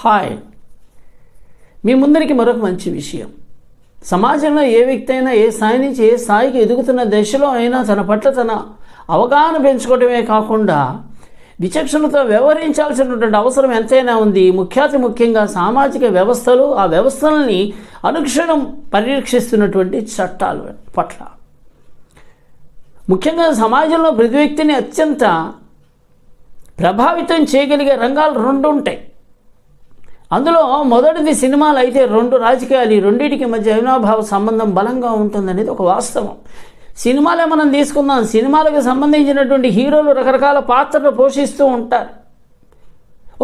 Hi. మీ ముందరికి మరొక మంచి విషయం. సమాజంలో ఏ వ్యక్తి అయినా ఏ స్థాయి నుంచి ఏ స్థాయికి ఎదుగుతున్న దశలో అయినా తన పట్ల తన అవగాహన పెంచుకోవడమే కాకుండా విచక్షణతో వ్యవహరించాల్సినటువంటి అవసరం ఎంతైనా ఉంది. ముఖ్యాతి ముఖ్యంగా సామాజిక వ్యవస్థలు ఆ వ్యవస్థలని అనుక్షణం పరిరక్షిస్తున్నటువంటి చట్టాలు పట్ల. ముఖ్యంగా సమాజంలో ప్రతి వ్యక్తిని అత్యంత ప్రభావితం చేయగలిగే రంగాలు రెండు ఉంటాయి అందులో మొదటిది సినిమాలు అయితే రెండు రాజకీయాలు ఈ రెండింటికి మధ్య అవినాభావ సంబంధం బలంగా ఉంటుందనేది ఒక వాస్తవం. సినిమాలే మనం తీసుకుందాం. సినిమాలకు సంబంధించినటువంటి హీరోలు రకరకాల పాత్రలు పోషిస్తూ ఉంటారు.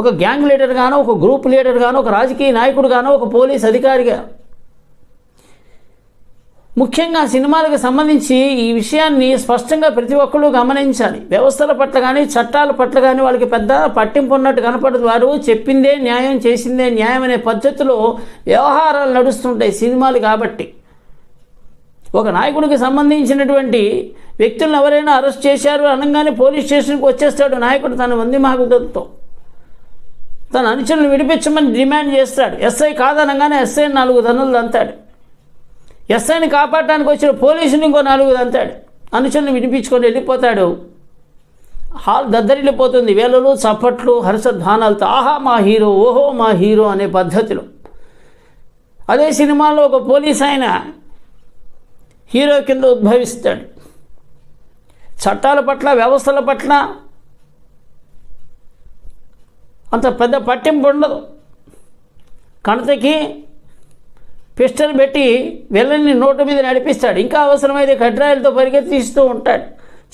ఒక గ్యాంగ్ లీడర్ గానో ఒక గ్రూప్ లీడర్ గానో ఒక రాజకీయ నాయకుడు గానో ఒక పోలీస్ అధికారిగా ముఖ్యంగా సినిమాలకు సంబంధించి ఈ విషయాన్ని స్పష్టంగా ప్రతి ఒక్కరూ గమనించాలి. వ్యవస్థల పట్ల కానీ చట్టాల పట్ల కానీ వాళ్ళకి పెద్ద పట్టింపు ఉన్నట్టు కనపడదు. వారు చెప్పిందే న్యాయం చేసిందే న్యాయం అనే పద్ధతిలో వ్యవహారాలు నడుస్తుంటాయి సినిమాలు కాబట్టి. ఒక నాయకుడికి సంబంధించినటువంటి వ్యక్తులను ఎవరైనా అరెస్ట్ చేశారు అనగానే పోలీస్ స్టేషన్కి వచ్చేస్తాడు. నాయకుడు తన మంది మాగుదలతో తన అనుచరులను విడిపించమని డిమాండ్ చేస్తాడు. ఎస్ఐ కాదనగానే ఎస్ఐ నాలుగు దన్నులు అంతాడు ఎస్ఐని కాపాడటానికి వచ్చిన పోలీసుని ఇంకో నాలుగు అంతాడు అనుచరుని వినిపించుకొని వెళ్ళిపోతాడు. హాల్ దద్దరిల్లిపోతుంది. వేలలు చప్పట్లు హర్షధ్వానాలతో ఆహా మా హీరో ఓహో మా హీరో అనే పద్ధతిలో. అదే సినిమాలో ఒక పోలీస్ ఆయన హీరో కింద ఉద్భవిస్తాడు. చట్టాల పట్ల వ్యవస్థల పట్ల అంత పెద్ద పట్టింపు ఉండదు. కణతకి పిస్టల్ పెట్టి వెళ్ళని నోటు మీద నడిపిస్తాడు. ఇంకా అవసరమైతే కడ్రాయిలతో పరిగెత్తిస్తూ ఉంటాడు.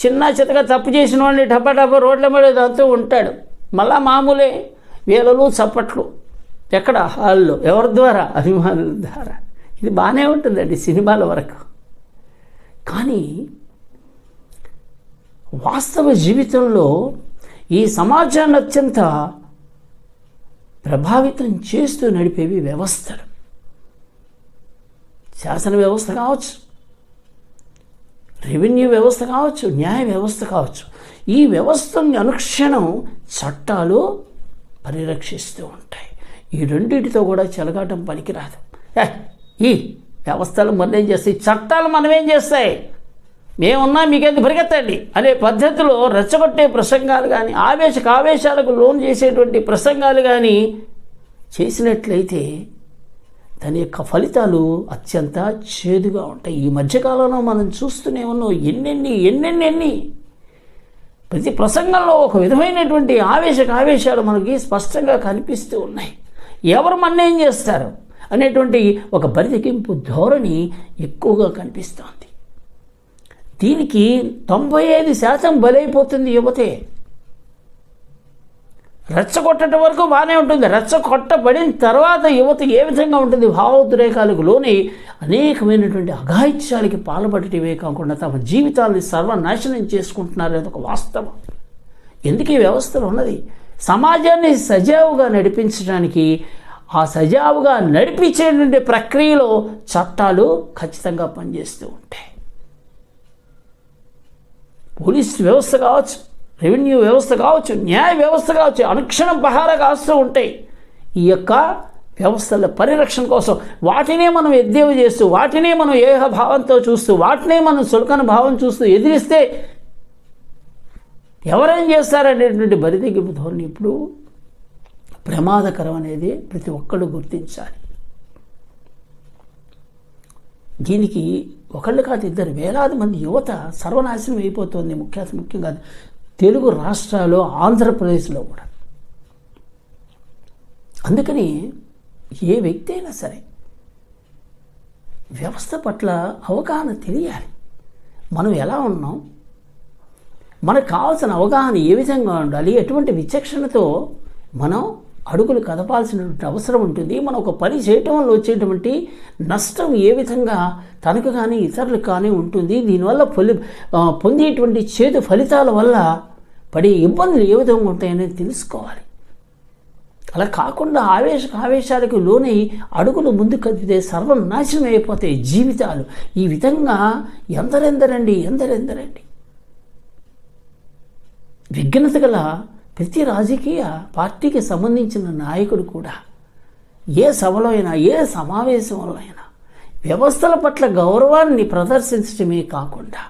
చిన్న చితక తప్పు చేసిన వాడిని టపా టపా రోడ్ల మీద దంతూ ఉంటాడు. మళ్ళా మామూలే వేలలు చప్పట్లు. ఎక్కడ? హాల్లో. ఎవరి ద్వారా? అభిమానుల ద్వారా. ఇది బాగానే ఉంటుందండి సినిమాల వరకు. కానీ వాస్తవ జీవితంలో ఈ సమాజాన్ని అత్యంత ప్రభావితం చేస్తూ నడిపేవి వ్యవస్థలు. శాసన వ్యవస్థ కావచ్చు రెవెన్యూ వ్యవస్థ కావచ్చు న్యాయ వ్యవస్థ కావచ్చు ఈ వ్యవస్థని అనుక్షణం చట్టాలు పరిరక్షిస్తూ ఉంటాయి. ఈ రెండింటితో కూడా చెలగాటం పనికిరాదు. ఈ వ్యవస్థలు మనమేం చేస్తాయి? చట్టాలు మనమేం చేస్తాయి? మేమున్నా మీకేంది పరిగెత్తండి? అనే పద్ధతిలో రెచ్చగొట్టే ప్రసంగాలు కానీ ఆవేశ ఆవేశాలకు లోన్ చేసేటువంటి ప్రసంగాలు కానీ చేసినట్లయితే దాని యొక్క ఫలితాలు అత్యంత చేదుగా ఉంటాయి. ఈ మధ్యకాలంలో మనం చూస్తూనే ఉన్నాం ఎన్నెన్ని ఎన్నెన్నెన్ని. ప్రతి ప్రసంగంలో ఒక విధమైనటువంటి ఆవేశక ఆవేశాలు మనకి స్పష్టంగా కనిపిస్తూ ఉన్నాయి. ఎవరు మన్నేం చేస్తారు అనేటువంటి ఒక బరితెకింపు ధోరణి ఎక్కువగా కనిపిస్తోంది. దీనికి తొంభై ఐదు శాతం బలైపోతుంది యువతే. రెచ్చగొట్టడం వరకు బాగానే ఉంటుంది. రెచ్చగొట్టబడిన తర్వాత యువత ఏ విధంగా ఉంటుంది? భావోద్రేకాలకు లోని అనేకమైనటువంటి అఘాయిత్యాలకి పాల్పడటమే కాకుండా తమ జీవితాన్ని సర్వనాశనం చేసుకుంటున్నారు అనేది ఒక వాస్తవం. ఎందుకు ఈ వ్యవస్థలు ఉన్నది? సమాజాన్ని సజావుగా నడిపించడానికి ఆ సజావుగా నడిపించేటువంటి ప్రక్రియలో చట్టాలు ఖచ్చితంగా పనిచేస్తూ ఉంటాయి. పోలీస్ వ్యవస్థ కావచ్చు రెవెన్యూ వ్యవస్థ కావచ్చు న్యాయ వ్యవస్థ కావచ్చు అనుక్షణం పహారా కాస్తూ ఉంటాయి. ఈ యొక్క వ్యవస్థల పరిరక్షణ కోసం వాటినే మనం ఎద్దేవి చేస్తూ వాటినే మనం ఏహ భావంతో చూస్తూ వాటినే మనం సులకన భావం చూస్తూ ఎదిరిస్తే ఎవరేం చేస్తారనేటువంటి బరిదెగ్గింపు ధోరణి ఇప్పుడు ప్రమాదకరం అనేది ప్రతి ఒక్కళ్ళు గుర్తించాలి. దీనికి ఒకళ్ళు కాదు ఇద్దరు వేలాది మంది యువత సర్వనాశనం అయిపోతుంది. ముఖ్య ముఖ్యంగా తెలుగు రాష్ట్రాలు ఆంధ్రప్రదేశ్లో కూడా. అందుకని ఏ వ్యక్తి అయినా సరే వ్యవస్థ పట్ల అవగాహన తెలియాలి. మనం ఎలా ఉన్నాం? మనకు కావాల్సిన అవగాహన ఏ విధంగా ఉండాలి? ఎటువంటి విచక్షణతో మనం అడుగులు కదపాల్సినటువంటి అవసరం ఉంటుంది. మనం ఒక పని చేయటం వల్ల వచ్చేటువంటి నష్టం ఏ విధంగా తనకు కానీ ఇతరులకు కానీ ఉంటుంది. దీనివల్ల పొలి పొందేటువంటి చేదు ఫలితాల వల్ల పడే ఇబ్బందులు ఏ విధంగా ఉంటాయనేది తెలుసుకోవాలి. అలా కాకుండా ఆవేశ ఆవేశాలకు లోనై అడుగులు ముందు కదిపితే సర్వనాశనం అయిపోతాయి జీవితాలు. ఈ విధంగా ఎందరెందరండి ఎందరెందరండి. విఘ్నత గల ప్రతి రాజకీయ పార్టీకి సంబంధించిన నాయకుడు కూడా ఏ సభలో అయినా ఏ సమావేశంలో అయినా వ్యవస్థల పట్ల గౌరవాన్ని ప్రదర్శించడమే కాకుండా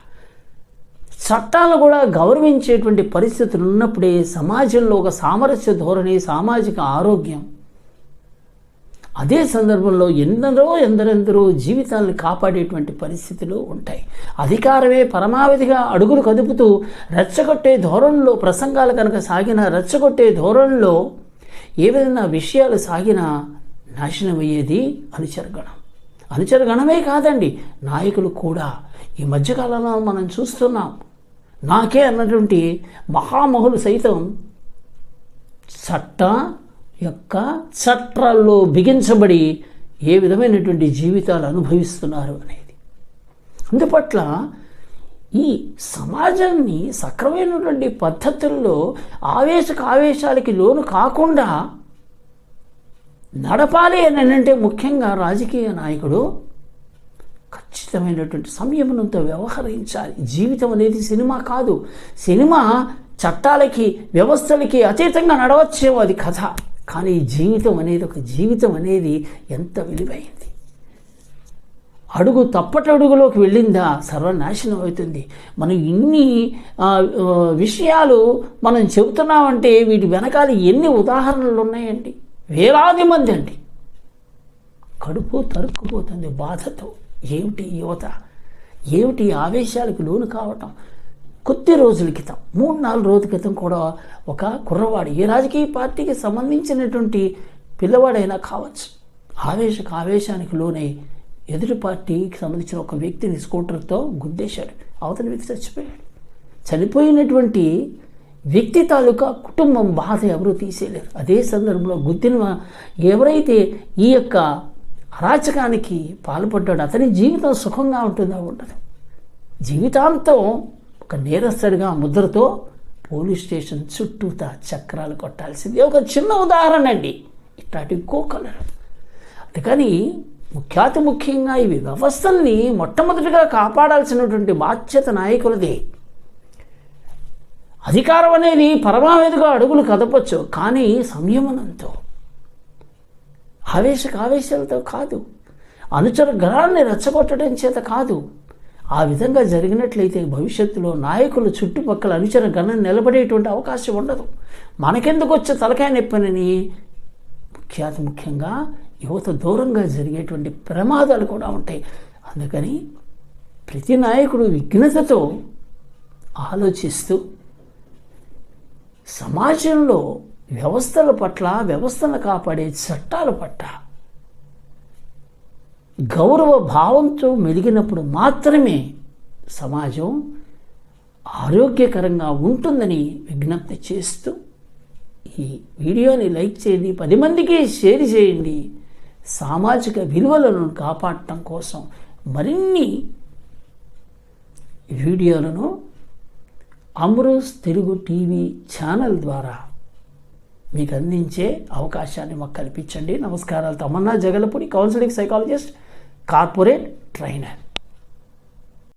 చట్టాలు కూడా గౌరవించేటువంటి పరిస్థితులు ఉన్నప్పుడే సమాజంలో ఒక సామరస్య ధోరణి సామాజిక ఆరోగ్యం. అదే సందర్భంలో ఎందరో ఎందరెందరో జీవితాలను కాపాడేటువంటి పరిస్థితులు ఉంటాయి. అధికారమే పరమావధిగా అడుగులు కదుపుతూ రెచ్చగొట్టే ధోరణిలో ప్రసంగాలు కనుక సాగిన రెచ్చగొట్టే ధోరణిలో ఏ విధంగా విషయాలు సాగినా నాశనమయ్యేది అనుచరగణం. అనుచరగణమే కాదండి నాయకులు కూడా. ఈ మధ్యకాలంలో మనం చూస్తున్నాం నాకే అన్నటువంటి మహామహులు సైతం చట్ట యొక్క చట్టాల్లో బిగించబడి ఏ విధమైనటువంటి జీవితాలు అనుభవిస్తున్నారు అనేది. అందుపట్ల ఈ సమాజాన్ని సక్రమైనటువంటి పద్ధతుల్లో ఆవేశక ఆవేశాలకి లోను కాకుండా నడపాలి అని అంటే ముఖ్యంగా రాజకీయ నాయకుడు ఖచ్చితమైనటువంటి సంయమనంతో వ్యవహరించాలి. జీవితం అనేది సినిమా కాదు. సినిమా చట్టాలకి వ్యవస్థలకి అతీతంగా నడవచ్చేమో అది కథ. కానీ జీవితం అనేది ఒక జీవితం అనేది ఎంత విలువైంది. అడుగు తప్పటడుగులోకి వెళ్ళిందా సర్వనాశనం అవుతుంది. మనం ఇన్ని విషయాలు మనం చెబుతున్నామంటే వీటి వెనకాల ఎన్ని ఉదాహరణలు ఉన్నాయండి వేలాది మంది అండి. కడుపు తరుక్కుపోతుంది బాధతో. ఏమిటి యువత? ఏమిటి ఆవేశాలకు లోను కావటం? కొద్ది రోజుల క్రితం మూడు నాలుగు రోజుల క్రితం కూడా ఒక కుర్రవాడు ఏ రాజకీయ పార్టీకి సంబంధించినటువంటి పిల్లవాడైనా కావచ్చు ఆవేశకు ఆవేశానికి లోనే ఎదుటి పార్టీకి సంబంధించిన ఒక వ్యక్తిని స్కూటర్తో గుద్దేశాడు. అవతల వ్యక్తి చచ్చిపోయాడు. చనిపోయినటువంటి వ్యక్తి తాలూకా కుటుంబం బాధ ఎవరూ తీసేయలేరు అదే సందర్భంలో గుద్దిన ఎవరైతే ఈ యొక్క అరాచకానికి పాల్పడ్డాడు. అతని జీవితం సుఖంగా ఉంటుందా ఉండదు జీవితాంతం ఒక నేరస్తుడిగా ముద్రతో పోలీస్ స్టేషన్ చుట్టూతా చక్రాలు కొట్టాల్సింది. ఒక చిన్న ఉదాహరణ అండి. ఇట్లాంటి కోకలరు అందుకని ముఖ్యాతి ముఖ్యంగా ఇవి వ్యవస్థల్ని మొట్టమొదటిగా కాపాడాల్సినటువంటి బాధ్యత నాయకులదే. అధికారం అనేది పరమావధిగా అడుగులు కదపచ్చు కానీ సంయమనంతో. ఆవేశక ఆవేశాలతో కాదు. అనుచర గణాన్ని రెచ్చగొట్టడం చేత కాదు. ఆ విధంగా జరిగినట్లయితే భవిష్యత్తులో నాయకులు చుట్టుపక్కల అనుచర గణం నిలబడేటువంటి అవకాశం ఉండదు. మనకెందుకు వచ్చే తలకాయ నొప్పినని? ముఖ్యాతి ముఖ్యంగా యువత దూరంగా జరిగేటువంటి ప్రమాదాలు కూడా ఉంటాయి. అందుకని ప్రతి నాయకుడు విఘ్నతతో ఆలోచిస్తూ సమాజంలో వ్యవస్థల పట్ల వ్యవస్థను కాపాడే చట్టాల పట్ల గౌరవ భావంతో మెలిగినప్పుడు మాత్రమే సమాజం ఆరోగ్యకరంగా ఉంటుందని విజ్ఞప్తి చేస్తూ ఈ వీడియోని లైక్ చేయండి పది మందికి షేర్ చేయండి. సామాజిక విలువలను కాపాడటం కోసం మరిన్ని వీడియోలను అమృత్ తెలుగు టీవీ ఛానల్ ద్వారా మీకు అందించే అవకాశాన్ని మాకు కల్పించండి. నమస్కారాలు. Tamanna Jagalapudi counselling psychologist corporate trainer.